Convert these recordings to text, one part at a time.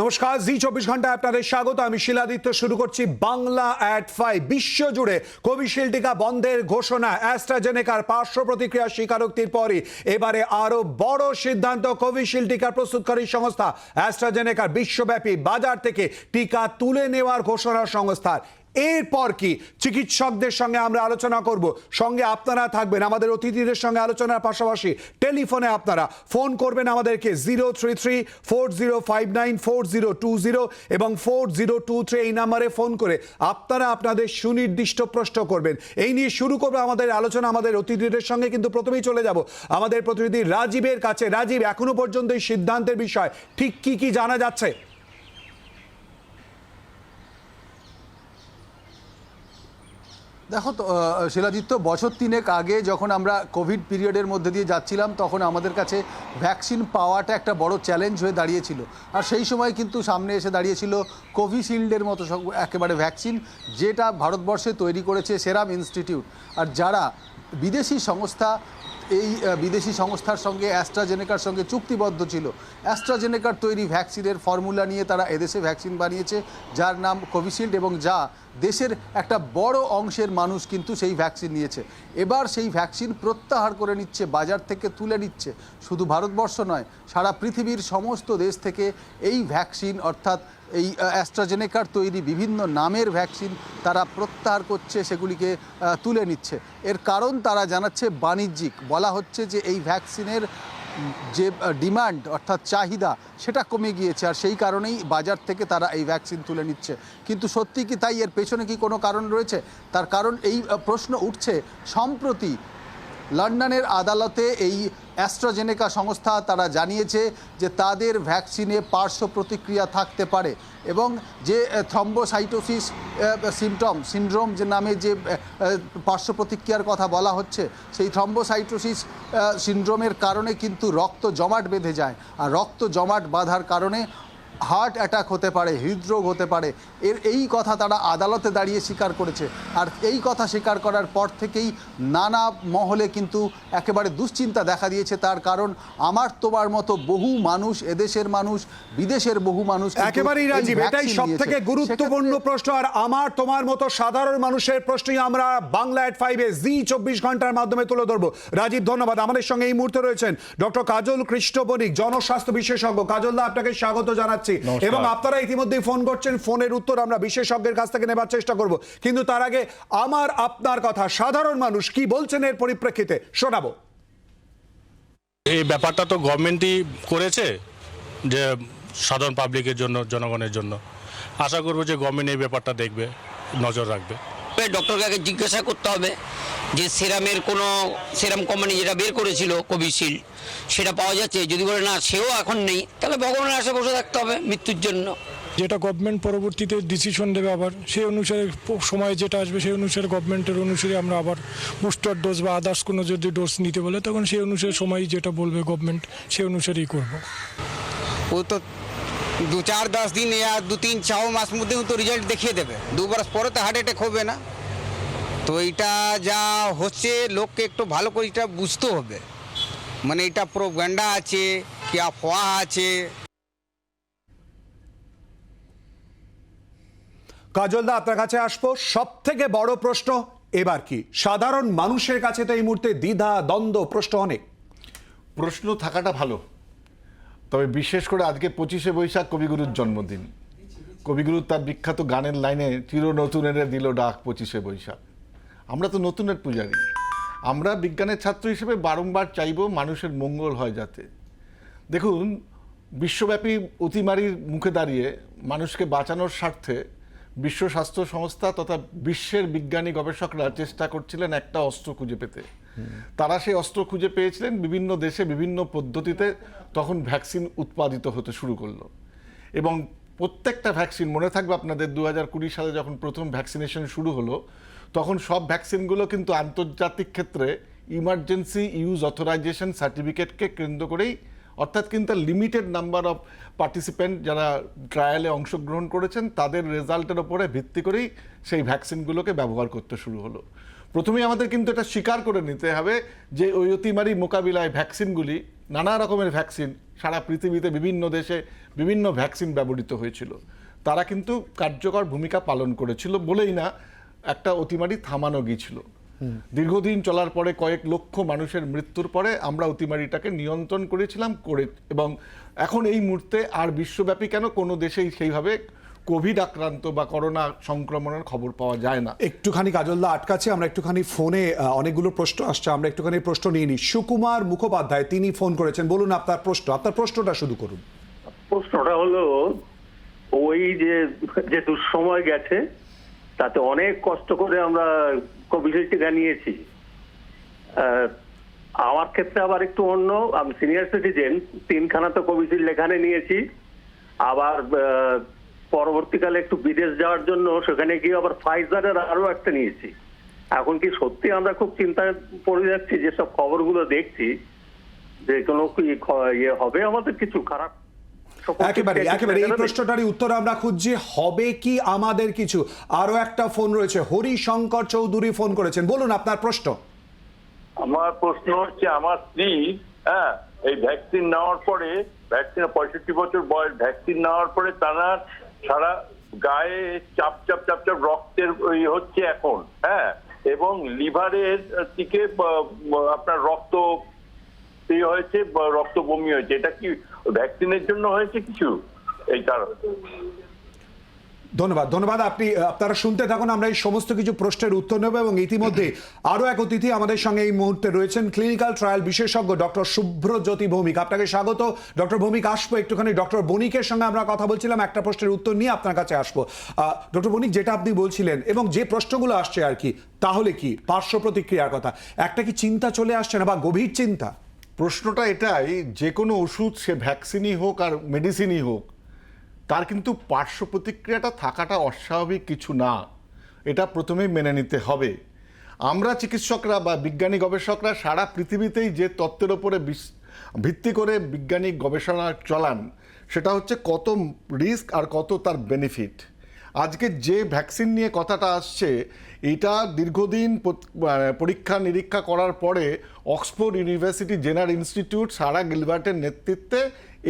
নমস্কার, জি চব্বিশ ঘন্টায় আপনাদের স্বাগত। আমি শিলাদিত্য, শুরু করছি বাংলা অ্যাট ফাইভ। বিশ্বজুড়ে কোভিশিল্ড টিকা বন্ধের ঘোষণা, অ্যাস্ট্রাজেনেকার পার্শ্ব প্রতিক্রিয়া স্বীকারোক্তির পরই। এবারে আরও বড় সিদ্ধান্ত কোভিশিল্ড টিকা প্রস্তুতকারী সংস্থা, অ্যাস্ট্রাজেনেকার বিশ্বব্যাপী বাজার থেকে টিকা তুলে নেওয়ার ঘোষণা সংস্থার। এরপর কি? চিকিৎসকদের সঙ্গে আমরা আলোচনা করব। সঙ্গে আপনারা থাকবেন, আমাদের অতিথিদের সঙ্গে আলোচনার পাশাপাশি টেলিফোনে আপনারা। ফোন করবেন আমাদেরকে zero three three, four zero five nine, four zero two zero এবং ফোর জিরো টু থ্রি এই নাম্বারে ফোন করে আপনারা আপনাদের সুনির্দিষ্ট প্রশ্ন করবেন। এই নিয়ে শুরু করবে আমাদের আলোচনা। আমাদের অতিথিদের সঙ্গে কিন্তু প্রথমেই চলে যাব। আমাদের প্রতিনিধি রাজীবের কাছে। রাজীব, এখনও পর্যন্ত এই সিদ্ধান্তের বিষয় ঠিক কি কি জানা যাচ্ছে? দেখো শিলাদিত্য, বছর তিনেক আগে যখন আমরা কোভিড পিরিয়ডের মধ্যে দিয়ে যাচ্ছিলাম, তখন আমাদের কাছে ভ্যাকসিন পাওয়াটা একটা বড় চ্যালেঞ্জ হয়ে দাঁড়িয়েছিল। আর সেই সময় কিন্তু সামনে এসে দাঁড়িয়েছিল কোভিশিল্ডের মতো একেবারে ভ্যাকসিন, যেটা ভারতবর্ষে তৈরি করেছে সেরাম ইনস্টিটিউট। আর যারা বিদেশি সংস্থা, এই বিদেশি সংস্থার সঙ্গে অ্যাস্ট্রাজেনেকার সঙ্গে চুক্তিবদ্ধ ছিল, অ্যাস্ট্রাজেনেকার তৈরি ভ্যাকসিনের ফর্মুলা নিয়ে তারা এদেশে ভ্যাকসিন বানিয়েছে, যার নাম কোভিশিল্ড এবং যা দেশের একটা বড় অংশের মানুষ কিন্তু সেই ভ্যাকসিন নিয়েছে। এবার সেই ভ্যাকসিন প্রত্যাহার করে নিচ্ছে, বাজার থেকে তুলে নিচ্ছে। শুধু ভারতবর্ষ নয়, সারা পৃথিবীর সমস্ত দেশ থেকে এই ভ্যাকসিন অর্থাৎ এই অ্যাস্ট্রাজেনেকার তৈরি বিভিন্ন নামের ভ্যাকসিন তারা প্রত্যাহার করছে, সেগুলিকে তুলে নিচ্ছে। এর কারণ তারা জানাচ্ছে বাণিজ্যিক। বলা হচ্ছে যে এই ভ্যাকসিনের যে ডিমান্ড অর্থাৎ চাহিদা, সেটা কমে গিয়েছে। আর সেই কারণেই বাজার থেকে তারা এই ভ্যাকসিন তুলে নিচ্ছে। কিন্তু সত্যি কি তাই? এর পেছনে কি কোনো কারণ রয়েছে? তার কারণ এই প্রশ্ন উঠছে, সম্প্রতি লন্ডনের আদালতে এই অ্যাস্ট্রাজেনেকা সংস্থা তারা জানিয়েছে যে তাদের ভ্যাকসিনে পার্শ্ব প্রতিক্রিয়া থাকতে পারে এবং যে থ্রম্বোসাইটোসিস সিমটম, সিন্ড্রোম যে নামে যে পার্শ্ব প্রতিক্রিয়ার কথা বলা হচ্ছে, সেই থ্রম্বোসাইটোসিস সিন্ড্রোমের কারণে কিন্তু রক্ত জমাট বেঁধে যায়। আর রক্ত জমাট বাঁধার কারণে হার্ট অ্যাটাক হতে পারে হৃদরোগ হতে পারে এর এই কথা তারা আদালতে দাঁড়িয়ে স্বীকার করেছে। আর এই কথা স্বীকার করার পর থেকেই নানা মহলে কিন্তু একেবারে দুশ্চিন্তা দেখা দিয়েছে। তার কারণ আমার তোমার মতো বহু মানুষ এদেশের মানুষ বিদেশের বহু মানুষ একেবারেই রাজীব এটাই সব থেকে গুরুত্বপূর্ণ প্রশ্ন। আর আমার তোমার মতো সাধারণ মানুষের প্রশ্নই আমরা বাংলা এট ফাইভে জি চব্বিশ ঘণ্টার মাধ্যমে তুলে ধরবো। রাজীব ধন্যবাদ। আমাদের সঙ্গে এই মুহূর্তে রয়েছেন ডক্টর কাজল কৃষ্ণ বণিক জনস্বাস্থ্য বিশেষজ্ঞ। কাজল দা আপনাকে স্বাগত জানাচ্ছি। নমস্কার। এবং আপনারা ইতিমধ্যেই ফোন করছেন ফোনের উত্তর আমরা বিশেষজ্ঞের কাছ থেকে নেবার চেষ্টা করব। কিন্তু তার আগে আমার আপনার কথা সাধারণ মানুষ কি বলছেন এর পরিপ্রেক্ষিতে? শোনাবো। এই ব্যাপারটা তো গভর্নমেন্টই করেছে যে সাধারণ পাবলিকের জন্য জনগণের জন্য। আশা করব যে গভর্নমেন্ট এই ব্যাপারটা দেখবে নজর রাখবে। ডক্টরকে আগে জিজ্ঞাসা করতে হবে যে সেরামের কোনো সেরাম কোম্পানি যেটা বের করেছিল কোভিশিল্ড সেটা পাওয়া যাচ্ছে যদি বলে না সেও এখন নেই তাহলে ভগবানের আশে বসে থাকতে হবে মৃত্যুর জন্য। যেটা গভর্নমেন্ট পরবর্তীতে ডিসিশন দেবে আবার সেই অনুসারে সময় যেটা আসবে সেই অনুসারে গভর্নমেন্টের অনুসারে আমরা আবার বুস্টার ডোজ বা আদার্স কোনো যদি ডোজ নিতে বলে তখন সেই অনুসারে সময় যেটা বলবে গভর্নমেন্ট সেই অনুসারেই করব। ও তো দু চার দশ দিন ইয়া দু তিন ছ মাস মধ্যে তো রেজাল্ট দেখিয়ে দেবে। দু বরস পরে তো হার্ট অ্যাটাক হবে না। তো এটা যা হচ্ছে লোককে একটু ভালো করে এটা বুঝতে হবে। মানে এটা পুরো গন্ডা আছে কি আফওয়া আছে। কাজলদা আপনার কাছে আসব। সব থেকে বড় প্রশ্ন এবার কি? সাধারণ মানুষের কাছে তো এই মুহূর্তে দ্বিধা দ্বন্দ্ব প্রশ্ন অনেক। প্রশ্ন থাকাটা ভালো। তবে বিশেষ করে আজকে পঁচিশে বৈশাখ কবিগুরুর জন্মদিন। কবিগুরু তার বিখ্যাত গানের লাইনে চির নতুন এনে দিল ডাক পঁচিশে বৈশাখ। আমরা তো নতুনের পূজারী। আমরা বিজ্ঞানের ছাত্র হিসেবে বারংবার চাইব মানুষের মঙ্গল হয় যাতে। দেখুন, বিশ্বব্যাপী অতিমারির মুখে দাঁড়িয়ে মানুষকে বাঁচানোর স্বার্থে বিশ্ব স্বাস্থ্য সংস্থা তথা বিশ্বের বিজ্ঞানী গবেষকরা চেষ্টা করছিলেন একটা অস্ত্র খুঁজে পেতে। তারা সেই অস্ত্র খুঁজে পেয়েছিলেন বিভিন্ন দেশে বিভিন্ন পদ্ধতিতে তখন ভ্যাকসিন উৎপাদিত হতে শুরু করল। এবং প্রত্যেকটা ভ্যাকসিন, মনে থাকবে আপনাদের দু হাজার কুড়ি সালে যখন প্রথম ভ্যাকসিনেশন শুরু হলো তখন সব ভ্যাকসিনগুলো কিন্তু আন্তর্জাতিক ক্ষেত্রে ইমার্জেন্সি ইউজ অথরাইজেশন সার্টিফিকেটকে কেন্দ্র করেই, অর্থাৎ কিন্তু লিমিটেড নাম্বার অফ পার্টিসিপেন্ট যারা ট্রায়ালে অংশগ্রহণ করেছেন, তাদের রেজাল্টের ওপরে ভিত্তি করেই সেই ভ্যাকসিনগুলোকে ব্যবহার করতে শুরু হলো। প্রথমেই আমাদের কিন্তু এটা স্বীকার করে নিতে হবে যে ওই অতিমারি মোকাবিলায় ভ্যাকসিনগুলি নানা রকমের ভ্যাকসিন সারা পৃথিবীতে বিভিন্ন দেশে বিভিন্ন ভ্যাকসিন ব্যবহৃত হয়েছিল। তারা কিন্তু কার্যকর ভূমিকা পালন করেছিল বলেই না একটা অতিমারি থামানো গিয়েছিল। দীর্ঘদিন চলার পরে কয়েক লক্ষ মানুষের মৃত্যুর পরে আমরা অতিমারিটাকে নিয়ন্ত্রণ করেছিলাম করে এবং এখন এই মুহূর্তে আর বিশ্বব্যাপী কেন কোনো দেশেই সেইভাবে কোভিড আক্রান্ত বা করোনা সংক্রমণের খবর পাওয়া যায় না। একটুখানি কাজলদা আটকাছে আমরা একটুখানি ফোনে অনেকগুলো প্রশ্ন আসছে আমরা একটুখানি প্রশ্ন নিয়ে নিই। সুকুমার মুখোপাধ্যায় তিনি ফোন করেছেন বলুন আপনার প্রশ্ন আপনার প্রশ্নটা শুরু করুন। প্রশ্নটা হলো ওই যে যে দুঃসময় গেছে তাতে অনেক কষ্ট করে আমরা কোভিশিল্ড টিকা নিয়েছি আমার ক্ষেত্রে আবার একটু অন্য, আমি সিনিয়র সিটিজেন তিনখানা তো কোভিশিল্ড এখানে নিয়েছি। আবার পরবর্তীকালে একটু বিদেশ যাওয়ার জন্য সেখানে গিয়ে আবার ফাইজারের আরও একটা নিয়েছি। এখন কি সত্যি আমরা খুব চিন্তায় পড়ে যাচ্ছি, যেসব খবরগুলো দেখছি, যে কোনো কি ইয়ে হবে আমাদের কিছু? খারাপ একেবারে একেবারে এই প্রশ্নটারই উত্তর আমরা খুঁজছি হবে কি আমাদের কিছু? আরও একটা ফোন রয়েছে হরিশঙ্কর চৌধুরী ফোন করেছেন। বলুন আপনার প্রশ্ন। আমার প্রশ্ন হচ্ছে আমার স্ত্রী হ্যাঁ এই ভ্যাকসিন নেওয়ার পরে ভ্যাকসিন পঁয়ষট্টি বছর বয়স ভ্যাকসিন নেওয়ার পরে তারা সারা গায়ে চাপ চাপ চাপ চাপ রক্তের ওই হচ্ছে এখন হ্যাঁ এবং লিভারের বা আপনার রক্ত ইয়ে হয়েছে রক্ত বমি হয়েছে। এটা কি ভ্যাকসিনের জন্য হয়েছে কিছু? এই কারণে। ধন্যবাদ ধন্যবাদ। আপনি আপনারা শুনতে থাকুন, আমরা এই সমস্ত কিছু প্রশ্নের উত্তর নেব এবং ইতিমধ্যে আরও এক অতিথি আমাদের সঙ্গে এই মুহূর্তে রয়েছেন ক্লিনিক্যাল ট্রায়াল বিশেষজ্ঞ ডক্টর শুভ্রজ্যোতি ভৌমিক। আপনাকে স্বাগত। ডক্টর ভৌমিক, আসব একটুখানি। ডক্টর বণিকের সঙ্গে আমরা কথা বলছিলাম, একটা প্রশ্নের উত্তর নিয়ে আপনার কাছে আসব। ডক্টর বণিক, যেটা আপনি বলছিলেন, এবং যে প্রশ্নগুলো আসছে আর কি, তাহলে কি? পার্শ্ব প্রতিক্রিয়ার কথা। একটা কি চিন্তা চলে আসছে না, বা গভীর চিন্তা? প্রশ্নটা এটাই, যে কোনো ওষুধ, সে ভ্যাকসিনই হোক আর মেডিসিনই হোক, তার কিন্তু পার্শ্ব প্রতিক্রিয়াটা থাকাটা অস্বাভাবিক কিছু না। এটা প্রথমেই মেনে নিতে হবে। আমরা চিকিৎসকরা বা বিজ্ঞানী গবেষকরা সারা পৃথিবীতেই যে তত্ত্বের ওপরে ভিত্তি করে বৈজ্ঞানিক গবেষণা চলান, সেটা হচ্ছে কত রিস্ক আর কত তার বেনিফিট আজকে যে ভ্যাকসিন নিয়ে কথাটা আসছে, এটা দীর্ঘদিন পরীক্ষা নিরীক্ষা করার পরে Oxford University Jenner Institute Sarah গিলবার্টের নেতৃত্বে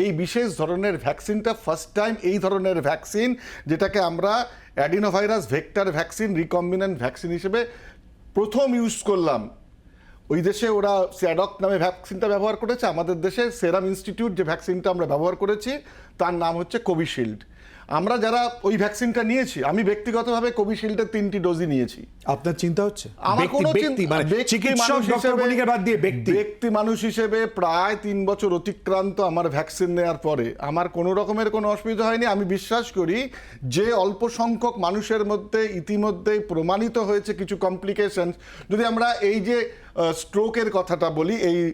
এই বিশেষ ধরনের ভ্যাকসিনটা, ফার্স্ট টাইম এই ধরনের ভ্যাকসিন, যেটাকে আমরা adenovirus vector vaccine, recombinant vaccine হিসেবে প্রথম ইউজ করলাম। ওই দেশে ওরা স্যাডক নামে ভ্যাকসিনটা ব্যবহার করেছে, আমাদের দেশে সেরাম ইনস্টিটিউট যে ভ্যাকসিনটা আমরা ব্যবহার করেছি, তার নাম হচ্ছে কোভিশিল্ড। আমরা যারা ওই ভ্যাকসিনটা নিয়েছি আমি ব্যক্তিগতভাবে কোভিশিল্ডের তিনটি ডোজই নিয়েছি। আপনার চিন্তা হচ্ছে? আমার কোনো ব্যক্তি মানে ব্যক্তি চিকিৎসক মানুষ ডক্টর হিসেবে- বাদ দিয়ে ব্যক্তি। ব্যক্তি মানুষ হিসেবে প্রায় তিন বছর অতিক্রান্ত আমার ভ্যাকসিন নেওয়ার পরে আমার কোনো রকমের কোনো অসুবিধা হয়নি। আমি বিশ্বাস করি যে অল্প সংখ্যক মানুষের মধ্যে ইতিমধ্যেই প্রমাণিত হয়েছে কিছু কমপ্লিকেশন যদি আমরা এই যে স্ট্রোকের কথাটা বলি এই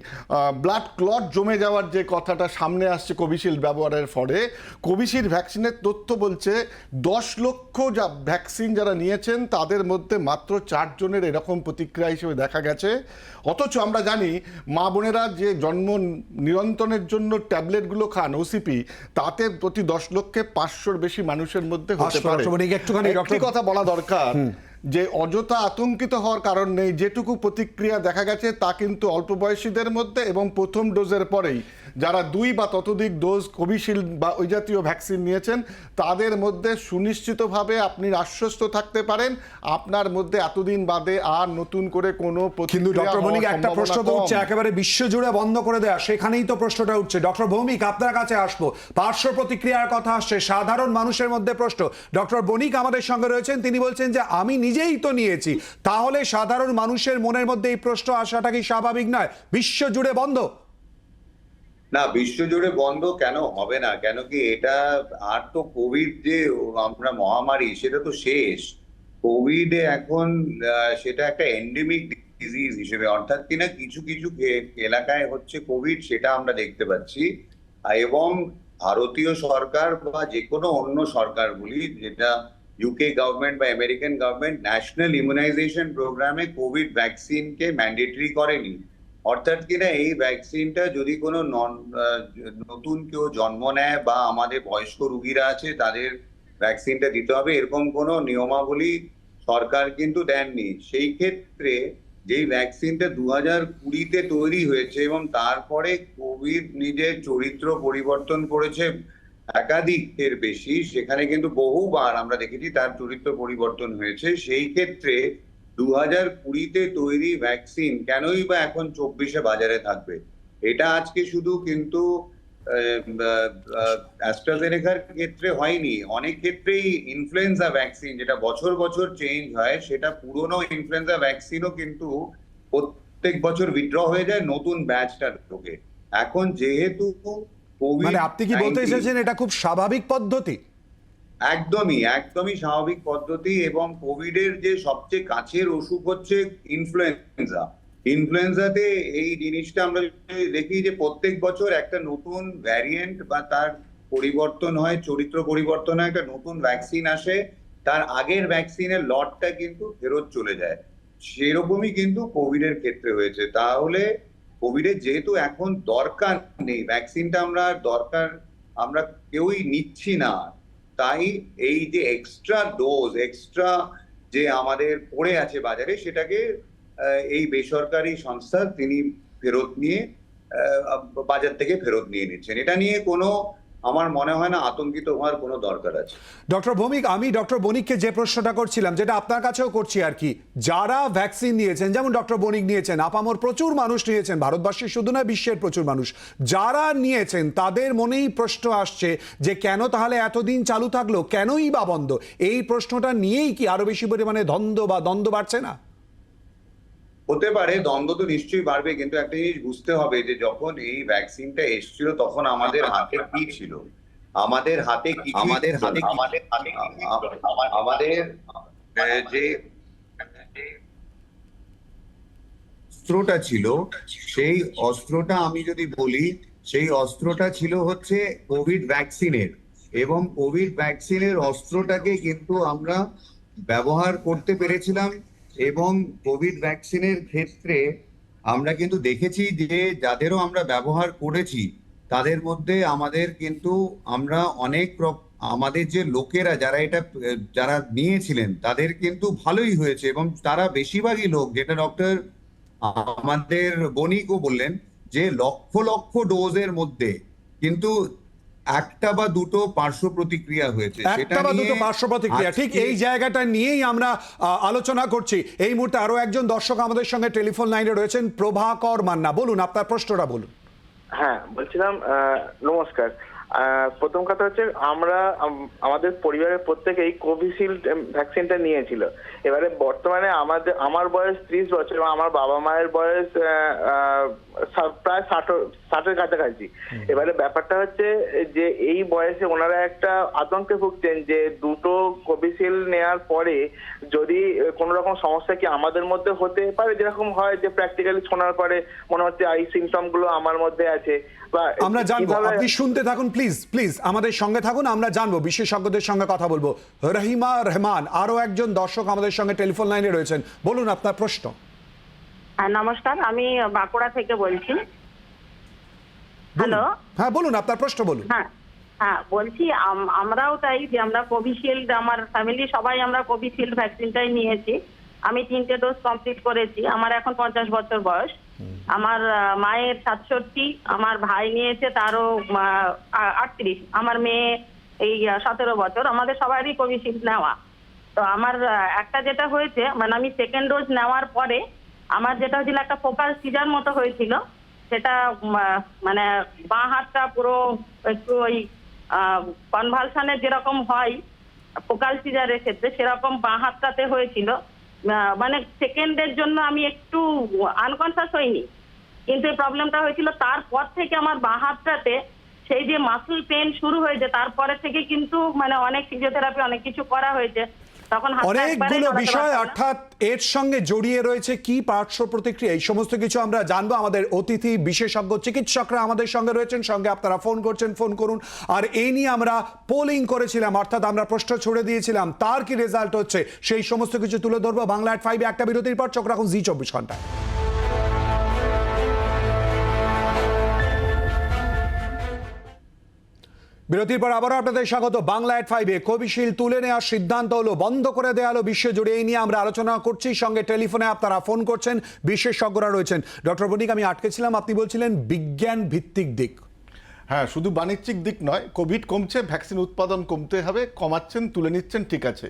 ব্লাড ক্লট জমে যাওয়ার যে কথাটা সামনে আসছে কোভিশিল্ড ব্যবহারের ফলে কোভিশিল্ড ভ্যাকসিনের তথ্য বলছে দশ লক্ষ যা ভ্যাকসিন যারা নিয়েছেন তাদের মধ্যে মাত্র চারজনের এরকম প্রতিক্রিয়া হিসেবে দেখা গেছে। অথচ আমরা জানি মা বোনেরা যে জন্ম নিয়ন্ত্রণের জন্য ট্যাবলেটগুলো খান ওসিপি তাতে প্রতি দশ লক্ষে পাঁচশোর বেশি মানুষের মধ্যে হতে পারে। একটুখানি একটি কথা বলা দরকার যে অযথা আতঙ্কিত হওয়ার কারণ নেই যেটুকু প্রতিক্রিয়া দেখা গেছে তা কিন্তু অল্প বয়সীদের মধ্যে এবং প্রথম ডোজের পরেই। যারা দুই বা ততোধিক ডোজ কোভিশিল্ড বা ওই জাতীয় ভ্যাকসিন নিয়েছেন তাদের মধ্যে সুনিশ্চিতভাবে আপনি আশ্বস্ত থাকতে পারেন। আপনার মধ্যে এতদিন বাদে আর নতুন করে কোনো কিন্তু ডক্টর ভৌমিক একটা প্রশ্ন তো উঠছে একেবারে বিশ্বজুড়ে বন্ধ করে দেয়া সেখানেই তো প্রশ্নটা উঠছে। ডক্টর ভৌমিক আপনার কাছে আসব। পার্শ্ব প্রতিক্রিয়ার কথা আসছে সাধারণ মানুষের মধ্যে প্রশ্ন। ডক্টর বণিক আমাদের সঙ্গে রয়েছেন তিনি বলছেন যে আমি নিজেই তো নিয়েছি। তাহলে সাধারণ মানুষের মনের মধ্যে এই প্রশ্ন আসাটা কি স্বাভাবিক নয়? বিশ্ব জুড়ে বন্ধ। না বিশ্বজুড়ে বন্ধ কেন? হবে না। কেন কি এটা আর তো কোভিড যে আমরা মহামারী, সেটা তো শেষ। কোভিড এখন সেটা একটা এন্ডেমিক ডিজিজ হিসেবে, অর্থাৎ কিনা কিছু কিছু এলাকায় হচ্ছে কোভিড সেটা আমরা দেখতে পাচ্ছি। এবং ভারতীয় সরকার বা যে কোনো অন্য সরকারগুলি, যেটা ইউকে গভর্নমেন্ট বা আমেরিকান গভর্নমেন্ট ন্যাশনাল ইমিউনাইজেশন প্রোগ্রামে কোভিড ভ্যাকসিনকে ম্যান্ডেটরি করেনি। অর্থাৎ কিনা এই ভ্যাকসিনটা যদি কোনো নন নতুন কেউ জন্ম নেয় বা আমাদের বয়স্ক রুগীরা আছে, তাদের ভ্যাকসিনটা দিতে হবে, এরকম কোনো নিয়মাবলী সরকার কিন্তু দেননি। সেই ক্ষেত্রে যেই ভ্যাকসিনটা দু হাজার কুড়িতে তৈরি হয়েছে এবং তারপরে কোভিড নিজের চরিত্র পরিবর্তন করেছে একাধিকের বেশি, সেখানে কিন্তু বহুবার আমরা দেখেছি তার চরিত্র পরিবর্তন হয়েছে। সেই ক্ষেত্রে দু হাজার কুড়িতে তৈরি ভ্যাকসিন কেনই বা এখন চব্বিশে বাজারে থাকবে? এটা আজকে শুধু কিন্তু অ্যাস্ট্রাজেনেকার ক্ষেত্রে হয়নি। অনেক ক্ষেত্রেই ইনফ্লুয়েঞ্জা ভ্যাকসিন যেটা বছর বছর চেঞ্জ হয় সেটা পুরনো ইনফ্লুয়েঞ্জা ভ্যাকসিনও কিন্তু প্রত্যেক বছর উইথড্র হয়ে যায় নতুন ব্যাচটা ঢোকে। এখন যেহেতু কোভিড মানে আপনি কি বলতে এসেছেন এটা খুব স্বাভাবিক পদ্ধতি? একদমই একদমই স্বাভাবিক পদ্ধতি এবং কোভিডের যে সবচেয়ে কাছের অসুখ হচ্ছে ইনফ্লুয়েঞ্জা ইনফ্লুয়েঞ্জাতে এই জিনিসটা আমরা দেখি যে প্রত্যেক বছর একটা নতুন ভ্যারিয়েন্ট বা তার পরিবর্তন হয়, চরিত্র পরিবর্তন হয়, একটা নতুন ভ্যাকসিন আসে, তার আগের ভ্যাকসিনের লটটা কিন্তু ফেরত চলে যায়। সেরকমই কিন্তু কোভিডের ক্ষেত্রে হয়েছে। তাহলে কোভিডের যেহেতু এখন দরকার নেই ভ্যাকসিনটা আমরা দরকার আমরা কেউই নিচ্ছি না। তাই এই যে এক্সট্রা ডোজ এক্সট্রা যে আমাদের পড়ে আছে বাজারে, সেটাকে এই বেসরকারি সংস্থা তিনি ফেরত নিয়ে বাজার থেকে ফেরত নিয়ে নিচ্ছেন। এটা নিয়ে কোনো আমার মনে হয় না আতঙ্কিত হওয়ার কোনো দরকার আছে। ডক্টর ভৌমিক, আমি ডক্টর বণিককে যে প্রশ্নটা করছিলাম, যেটা আপনার কাছেও করছি আর কি, যারা ভ্যাকসিন নিয়েছেন, যেমন ডক্টর বণিক নিয়েছেন, আপামর প্রচুর মানুষ নিয়েছেন ভারতবর্ষের শুধু নয়, বিশ্বের প্রচুর মানুষ, যারা নিয়েছেন, তাদের মনেই প্রশ্ন আসছে যে কেন তাহলে এতদিন চালু থাকল, কেনই বা বন্ধ? এই প্রশ্নটা নিয়েই কি আরও বেশি পরিমাণে দ্বন্দ্ব বা দ্বন্দ্ব বাড়ছে না? হতে পারে দ্বন্দ্ব তো নিশ্চয়ই বাড়বে কিন্তু একটা জিনিস বুঝতে হবে যে যখন এই ভ্যাকসিনটা এসেছিল তখন আমাদের হাতে কি ছিল? আমাদের হাতে কি আমাদের হাতে আমাদের হাতে আমাদের যে অস্ত্রটা ছিল সেই অস্ত্রটা আমি যদি বলি সেই অস্ত্রটা ছিল হচ্ছে কোভিড ভ্যাকসিনের এবং কোভিড ভ্যাকসিনের অস্ত্রটাকে কিন্তু আমরা ব্যবহার করতে পেরেছিলাম এবং কোভিড ভ্যাকসিনের ক্ষেত্রে আমরা কিন্তু দেখেছি যে যাদেরও আমরা ব্যবহার করেছি, তাদের মধ্যে আমাদের কিন্তু আমরা অনেক আমাদের যে লোকেরা যারা এটা, যারা নিয়েছিলেন, তাদের কিন্তু ভালোই হয়েছে এবং তারা বেশিরভাগই লোক, যেটা ডক্টর আমাদের বণিকও বললেন যে লক্ষ লক্ষ ডোজের মধ্যে কিন্তু একটা বা দুটো পার্শ্ব প্রতিক্রিয়া হয়েছে একটা বা দুটো পার্শ্ব প্রতিক্রিয়া ঠিক এই জায়গাটা নিয়েই আমরা আলোচনা করছি। এই মুহূর্তে আরও একজন দর্শক আমাদের সঙ্গে টেলিফোন লাইনে রয়েছেন প্রভাকর মান্না। বলুন আপনার প্রশ্নটা বলুন। হ্যাঁ বলছিলাম নমস্কার। প্রথম কথা হচ্ছে আমরা আমাদের পরিবারের প্রত্যেকেই কোভিশিল্ড ভ্যাকসিনটা নিয়েছিল। এবারে বর্তমানে আমাদের আমার বয়স ত্রিশ বছর এবং আমার বাবা মায়ের বয়স প্রায় ষাট ষাটের কাছাকাছি। এবারে ব্যাপারটা হচ্ছে যে এই বয়সে ওনারা একটা আতঙ্কে ভুগছেন যে দুটো কোভিশিল্ড নেওয়ার পরে যদি কোনো রকম সমস্যা কি আমাদের মধ্যে হতে পারে? যেরকম হয় যে প্র্যাকটিক্যালি শোনার পরে মনে হচ্ছে এই সিমটমগুলো আমার মধ্যে আছে। আমরা জানব। আপনি শুনতে থাকুন প্লিজ প্লিজ আমাদের সঙ্গে থাকুন আমরা জানব বিশেষজ্ঞদের সঙ্গে কথা বলব। রহিমা রহমান আরও একজন দর্শক আমাদের সঙ্গে টেলিফোন লাইনে রয়েছেন। বলুন আপনার প্রশ্ন। হ্যাঁ নমস্কার আমি বাঁকুড়া থেকে বলছি। হ্যালো হ্যাঁ বলুন আপনার প্রশ্ন বলুন। হ্যাঁ হ্যাঁ বলছি আম- আমরাও তাই যে আমরা কোভিশিল্ড আমার ফ্যামিলি সবাই আমরা কোভিশিল্ড ভ্যাকসিনটাই নিয়েছি। আমি তিনটে ডোজ কমপ্লিট করেছি আমার এখন পঞ্চাশ বছর বয়স। আমার মায়ের সাতষট্টি, আমার ভাই নিয়েছে তারও আটত্রিশ। আমার মেয়ে এই সতেরো বছর। আমাদের সবারই কোভিশিল্ড নেওয়া। তো আমার একটা যেটা হয়েছে মানে আমি সেকেন্ড ডোজ নেওয়ার পরে আমার যেটা হয়েছিল, একটা ফোকাল সিজার মতো হয়েছিল। সেটা মানে বাঁ হাতটা পুরো একটু ওই কনভালশনের যেরকম হয় ফোকাল সিজারের ক্ষেত্রে সেরকম বাঁ হাতটাতে হয়েছিল। মানে সেকেন্ডের জন্য আমি একটু আনকনসাস হইনি। কিন্তু এই প্রবলেমটা হয়েছিল তারপর থেকে আমার বাঁ হাতটাতে সেই যে মাসল পেন শুরু হয়েছে, তারপরে থেকে কিন্তু মানে অনেক ফিজিওথেরাপি অনেক কিছু করা হয়েছে। অনেকগুলো বিষয় অর্থাৎ এর সঙ্গে জড়িয়ে রয়েছে কি পার্শ্ব প্রতিক্রিয়া এই সমস্ত কিছু আমরা জানব। আমাদের অতিথি বিশেষজ্ঞ চিকিৎসকরা আমাদের সঙ্গে রয়েছেন। সঙ্গে আপনারা ফোন করছেন ফোন করুন। আর এই নিয়ে আমরা পোলিং করেছিলাম অর্থাৎ আমরা প্রশ্ন ছড়ে দিয়েছিলাম। তার কি রেজাল্ট হচ্ছে? সেই সমস্ত কিছু তুলে ধরবো বাংলা অ্যাট ফাইভ একটা বিরতির পর। চোখ রাখুন জি চব্বিশ ঘন্টায় বিরতির পর আবারও আপনাদের স্বাগত। বাংলা এট ফাইভে কোভিশিল্ড তুলে নেওয়ার সিদ্ধান্ত হলো, বন্ধ করে দেওয়া হলো বিশ্ব জুড়ে এই নিয়ে আমরা আলোচনা করছি। সঙ্গে টেলিফোনে আপনারা ফোন করছেন, বিশেষজ্ঞরা রয়েছেন। ডক্টর বণিক, আমি আটকেছিলাম আপনি বলছিলেন বিজ্ঞান ভিত্তিক দিক। হ্যাঁ শুধু বাণিজ্যিক দিক নয়, কোভিড কমছে, ভ্যাকসিন উৎপাদন কমতে হবে, কমাচ্ছেন, তুলে নিচ্ছেন, ঠিক আছে।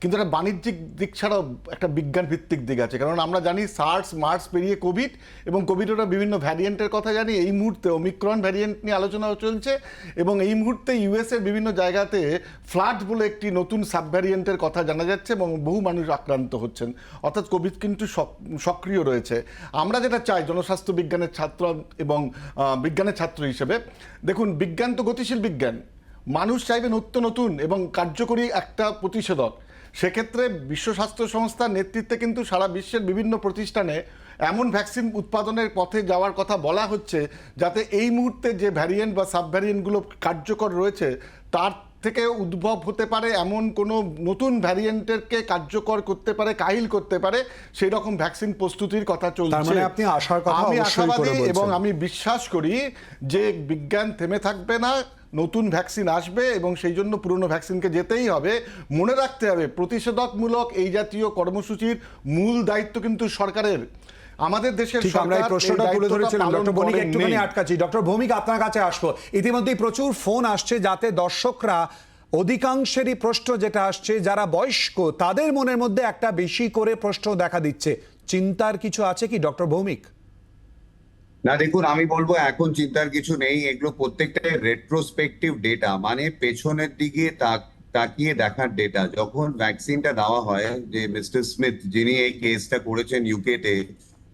কিন্তু একটা বাণিজ্যিক দিক ছাড়াও একটা বিজ্ঞান ভিত্তিক দিক আছে। কারণ আমরা জানি সার্স মার্স পেরিয়ে কোভিড এবং কোভিডের বিভিন্ন ভ্যারিয়েন্টের কথা জানি। এই মুহূর্তে ওমিক্রন ভ্যারিয়েন্ট নিয়ে আলোচনা চলছে এবং এই মুহূর্তে ইউএসের বিভিন্ন জায়গাতে ফ্লাড বলে একটি নতুন সাব ভ্যারিয়েন্টের কথা জানা যাচ্ছে এবং বহু মানুষ আক্রান্ত হচ্ছেন। অর্থাৎ কোভিড কিন্তু সক্রিয় রয়েছে। আমরা যেটা চাই জনস্বাস্থ্য বিজ্ঞানের ছাত্র এবং বিজ্ঞানের ছাত্র হিসেবে, দেখুন বিজ্ঞান তো গতিশীল বিজ্ঞান। মানুষ চাইবে নত্য নতুন এবং কার্যকরী একটা প্রতিষেধক। সেক্ষেত্রে বিশ্ব স্বাস্থ্য সংস্থার নেতৃত্বে কিন্তু সারা বিশ্বের বিভিন্ন প্রতিষ্ঠানে এমন ভ্যাকসিন উৎপাদনের পথে যাওয়ার কথা বলা হচ্ছে যাতে এই মুহূর্তে যে ভ্যারিয়েন্ট বা সাব ভ্যারিয়েন্টগুলো কার্যকর রয়েছে তার থেকে উদ্ভব হতে পারে এমন কোনো নতুন ভ্যারিয়েন্টেরকে কার্যকর করতে পারে কাহিল করতে পারে সেই রকম ভ্যাকসিন প্রস্তুতির কথা চলছে। মানে আপনি আশার কথা আমি আশাবাদী এবং আমি বিশ্বাস করি যে বিজ্ঞান থেমে থাকবে না। নতুন ভ্যাকসিন আসবে এবং সেই জন্য পুরনো ভ্যাকসিনকে যেতেই হবে। মনে রাখতে হবে প্রতিষেধকমূলক এই জাতীয় কর্মসূচির মূল দায়িত্ব কিন্তু সরকারের। আমাদের দেশের আমরা এই প্রশ্নটা তুলে ধরেছিলাম ডক্টর করেননি। একটুখানি আটকাচ্ছি। ডক্টর ভৌমিক আপনার কাছে আসব। ইতিমধ্যেই প্রচুর ফোন আসছে যাতে দর্শকরা অধিকাংশেরই প্রশ্ন যেটা আসছে যারা বয়স্ক তাদের মনের মধ্যে একটা বেশি করে প্রশ্ন দেখা দিচ্ছে। চিন্তার কিছু আছে কি ডক্টর ভৌমিক? না, দেখুন, আমি বলব এখন চিন্তার কিছু নেই। এগুলো প্রত্যেকটাই রেট্রোস্পেকটিভ ডেটা মানে পেছনের দিকে তাক- তাকিয়ে দেখার ডেটা যখন ভ্যাকসিনটা দেওয়া হয়, যে মিস্টার স্মিথ যিনি এই কেসটা করেছেন ইউকেতে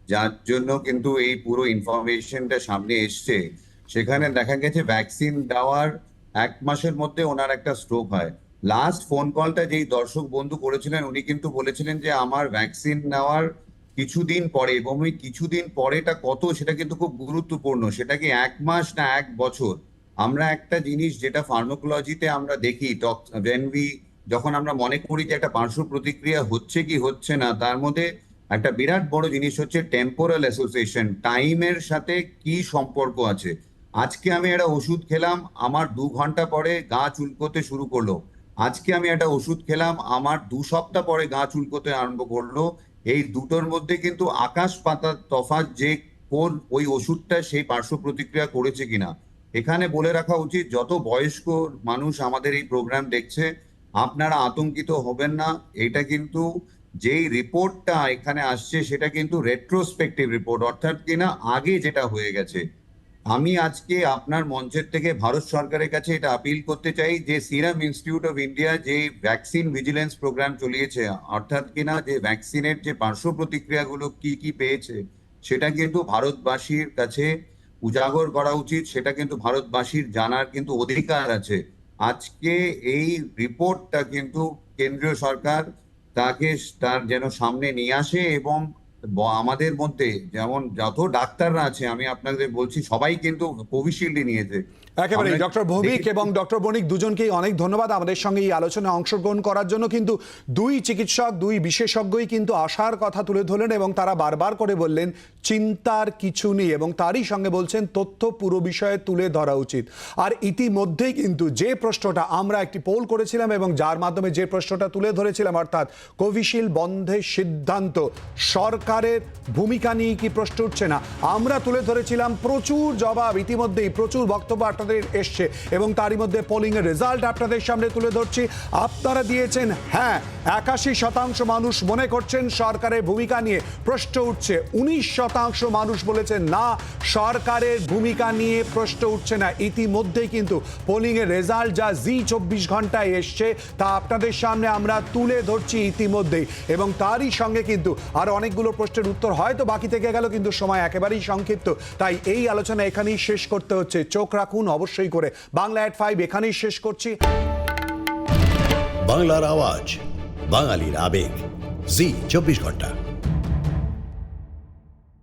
যার জন্য কিন্তু এই পুরো ইনফরমেশনটা সামনে এসছে, সেখানে দেখা গেছে ভ্যাকসিন দেওয়ার এক মাসের মধ্যে ওনার একটা স্ট্রোক হয়। লাস্ট ফোন কলটা যেই দর্শক বন্ধু করেছিলেন, উনি কিন্তু বলেছিলেন যে, আমার ভ্যাকসিন নেওয়ার কিছুদিন পরে এবং ওই কিছুদিন পরেটা কত সেটা কিন্তু খুব গুরুত্বপূর্ণ। সেটা কি এক মাস না এক বছর আমরা একটা জিনিস যেটা ফার্মাকোলজিতে আমরা দেখি we যখন আমরা মনে করি যে একটা পার্শ্ব প্রতিক্রিয়া হচ্ছে কি হচ্ছে না, তার মধ্যে একটা বিরাট বড় জিনিস হচ্ছে টেম্পোরাল অ্যাসোসিয়েশন টাইমের সাথে কি সম্পর্ক আছে। আজকে আমি একটা ওষুধ খেলাম, আমার দু ঘণ্টা পরে গা চুলকোতে শুরু করল। আজকে আমি একটা ওষুধ খেলাম, আমার দু সপ্তাহ পরে গা চুলকোতে আরম্ভ করল। এই দুটোর মধ্যে কিন্তু আকাশ পাতার তফাৎ যে কোন ওই ওষুধটা সেই পার্শ্ব প্রতিক্রিয়া করেছে কিনা। এখানে বলে রাখা উচিত, যত বয়স্ক মানুষ আমাদের এই প্রোগ্রাম দেখছে, আপনারা আতঙ্কিত হবেন না। এটা কিন্তু যেই রিপোর্টটা এখানে আসছে, সেটা কিন্তু রেট্রোস্পেক্টিভ রিপোর্ট অর্থাৎ কিনা আগে যেটা হয়ে গেছে। আমি আজকে আপনার মঞ্চের থেকে ভারত সরকারের কাছে এটা আপিল করতে চাই যে সিরাম ইনস্টিটিউট অফ ইন্ডিয়া যে ভ্যাকসিন ভিজিলেন্স প্রোগ্রাম চলিয়েছে, অর্থাৎ কিনা যে ভ্যাকসিনের যে পার্শ্ব প্রতিক্রিয়াগুলো কি কি পেয়েছে, সেটা কিন্তু ভারতবাসীর কাছে উজাগর করা উচিত, সেটা কিন্তু ভারতবাসীর জানার কিন্তু অধিকার আছে। আজকে এই রিপোর্টটা কিন্তু কেন্দ্রীয় সরকার তাকে তার যেন সামনে নিয়ে আসে এবং আমাদের মধ্যে যেমন যত ডাক্তাররা আছে আমি আপনাদের বলছি সবাই কিন্তু কোভিশিল্ডই নিয়েছে। একেবারে ডক্টর ভৌমিক এবং ডক্টর বণিক দুজনকেই অনেক ধন্যবাদ আমাদের সঙ্গে এই আলোচনায় অংশগ্রহণ করার জন্য। কিন্তু দুই চিকিৎসক দুই বিশেষজ্ঞই কিন্তু আশার কথা তুলে ধরলেন এবং তারা বারবার করে বললেন চিন্তার কিছু নেই। এবং তারই সঙ্গে বলছেন তথ্য পুরো বিষয়ে তুলে ধরা উচিত। আর ইতিমধ্যেই কিন্তু যে প্রশ্নটা আমরা একটি পোল করেছিলাম এবং যার মাধ্যমে যে প্রশ্নটা তুলে ধরেছিলাম অর্থাৎ কোভিশিল্ড বন্ধের সিদ্ধান্ত সরকারের ভূমিকা নিয়ে কি প্রশ্ন উঠছে না? আমরা তুলে ধরেছিলাম প্রচুর জবাব, ইতিমধ্যেই প্রচুর বক্তব্য আপনাদের এসছে এবং তারই মধ্যে পোলিং এর রেজাল্ট আপনাদের সামনে তুলে ধরছি। আপনারা দিয়েছেন হ্যাঁ একাশি শতাংশ মানুষ মনে করছেন সরকারের ভূমিকা নিয়ে। প্রশ্ন উঠছে, উনিশ শতাংশ মানুষ বলেছেন, না, সরকারের ভূমিকা নিয়ে প্রশ্ন উঠছে না। ইতিমধ্যেই কিন্তু পোলিং এর রেজাল্ট যা জি চব্বিশ ঘন্টায় এসছে, তা আপনাদের সামনে আমরা তুলে ধরছি ইতিমধ্যেই। এবং তারই সঙ্গে কিন্তু আর অনেকগুলো প্রশ্নের উত্তর হয়তো বাকি থেকে গেল, কিন্তু সময় একেবারেই সংক্ষিপ্ত। তাই এই আলোচনা এখানেই শেষ করতে হচ্ছে। চোখ রাখুন অবশ্যই করে। বাংলা এট ফাইভ এখানেই শেষ করছি। বাংলার আওয়াজ, বাঙালির আবেগ। জি, চব্বিশ ঘণ্টা।